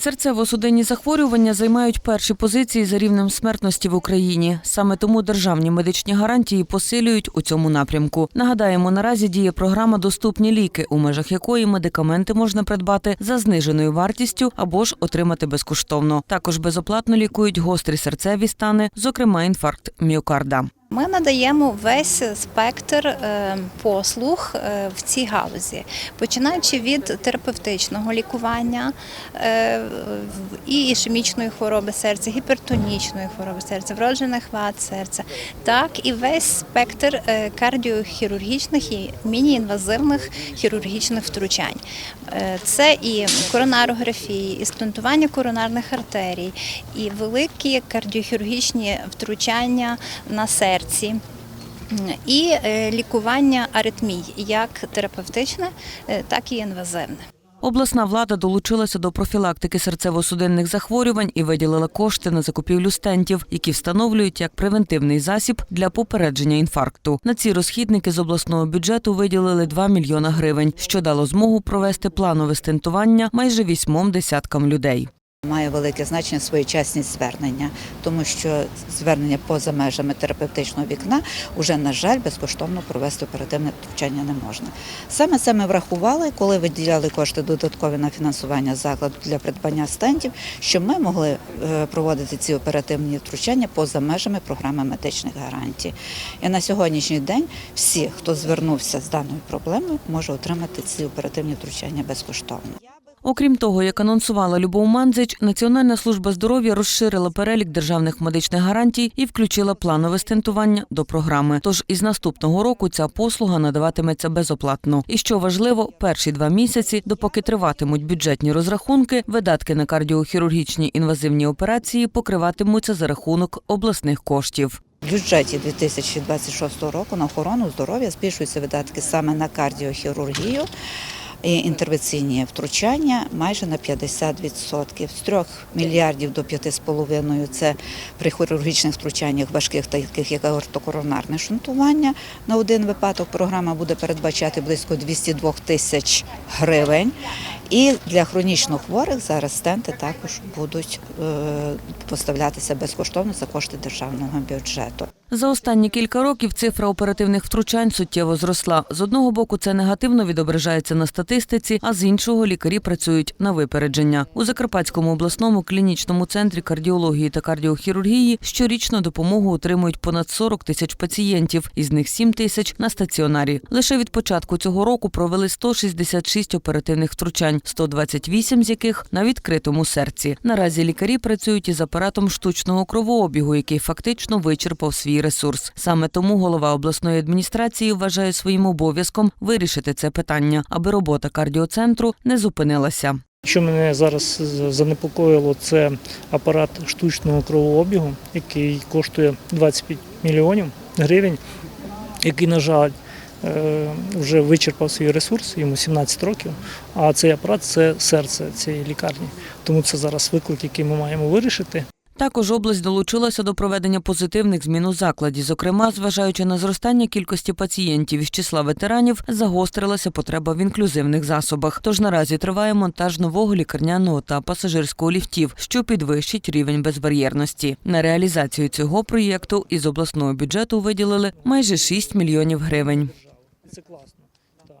Серцево-судинні захворювання займають перші позиції за рівнем смертності в Україні. Саме тому державні медичні гарантії посилюють у цьому напрямку. Нагадаємо, наразі діє програма Доступні ліки, у межах якої медикаменти можна придбати за зниженою вартістю або ж отримати безкоштовно. Також безоплатно лікують гострі серцеві стани, зокрема інфаркт міокарда. Ми надаємо весь спектр е, послуг е, в цій галузі, починаючи від терапевтичного лікування е, і ішемічної хвороби серця, гіпертонічної хвороби серця, вроджених вад серця, так і весь спектр кардіохірургічних і міні-інвазивних хірургічних втручань. Це і коронарографії, і стентування коронарних артерій, і великі кардіохірургічні втручання на серці. М, І е, лікування аритмій, як терапевтичне, е, так і інвазивне. Обласна влада долучилася до профілактики серцево-судинних захворювань і виділила кошти на закупівлю стентів, які встановлюють як превентивний засіб для попередження інфаркту. На ці розхідники з обласного бюджету виділили 2 мільйона гривень, що дало змогу провести планове стентування майже вісьмом десяткам людей. Має велике значення своєчасність звернення, тому що звернення поза межами терапевтичного вікна вже, на жаль, безкоштовно провести оперативне втручання не можна. Саме це ми врахували, коли виділяли кошти додаткові на фінансування закладу для придбання стендів, щоб ми могли е, проводити ці оперативні втручання поза межами програми медичних гарантій. І на сьогоднішній день всі, хто звернувся з даною проблемою, може отримати ці оперативні втручання безкоштовно. Окрім того, як анонсувала Любов Манзич, Національна служба здоров'я розширила перелік державних медичних гарантій і включила планове стентування до програми. Тож із наступного року ця послуга надаватиметься безоплатно. І що важливо, перші два місяці, допоки триватимуть бюджетні розрахунки, видатки на кардіохірургічні інвазивні операції покриватимуться за рахунок обласних коштів. В бюджеті 2026 року на охорону здоров'я збільшуються видатки саме на кардіохірургію інтервенційні втручання майже на 50%. З 3 мільярдів до 5,5 – це при хірургічних втручаннях важких, таких як ортокоронарне шунтування. На один випадок програма буде передбачати близько 202 тисяч гривень. І для хронічно хворих зараз стенти також будуть е, поставлятися безкоштовно за кошти державного бюджету. За останні кілька років цифра оперативних втручань суттєво зросла. З одного боку, це негативно відображається на статистиці, а з іншого лікарі працюють на випередження. У Закарпатському обласному клінічному центрі кардіології та кардіохірургії щорічно допомогу отримують понад 40 тисяч пацієнтів, із них 7 тисяч на стаціонарі. Лише від початку цього року провели 166 оперативних втручань, 128 з яких на відкритому серці. Наразі лікарі працюють із апаратом штучного кровообігу, який фактично вичерпав свій ресурс. Саме тому голова обласної адміністрації вважає своїм обов'язком вирішити це питання, аби робота кардіоцентру не зупинилася. Що мене зараз занепокоїло, це апарат штучного кровообігу, який коштує 25 мільйонів гривень, який, на жаль, вже вичерпав свій ресурс, йому 17 років. А цей апарат це серце цієї лікарні. Тому це зараз виклик, який ми маємо вирішити. Також область долучилася до проведення позитивних змін у закладі. Зокрема, зважаючи на зростання кількості пацієнтів із числа ветеранів, загострилася потреба в інклюзивних засобах. Тож наразі триває монтаж нового лікарняного та пасажирського ліфтів, що підвищить рівень безбар'єрності. На реалізацію цього проєкту із обласного бюджету виділили майже 6 мільйонів гривень. Це класно.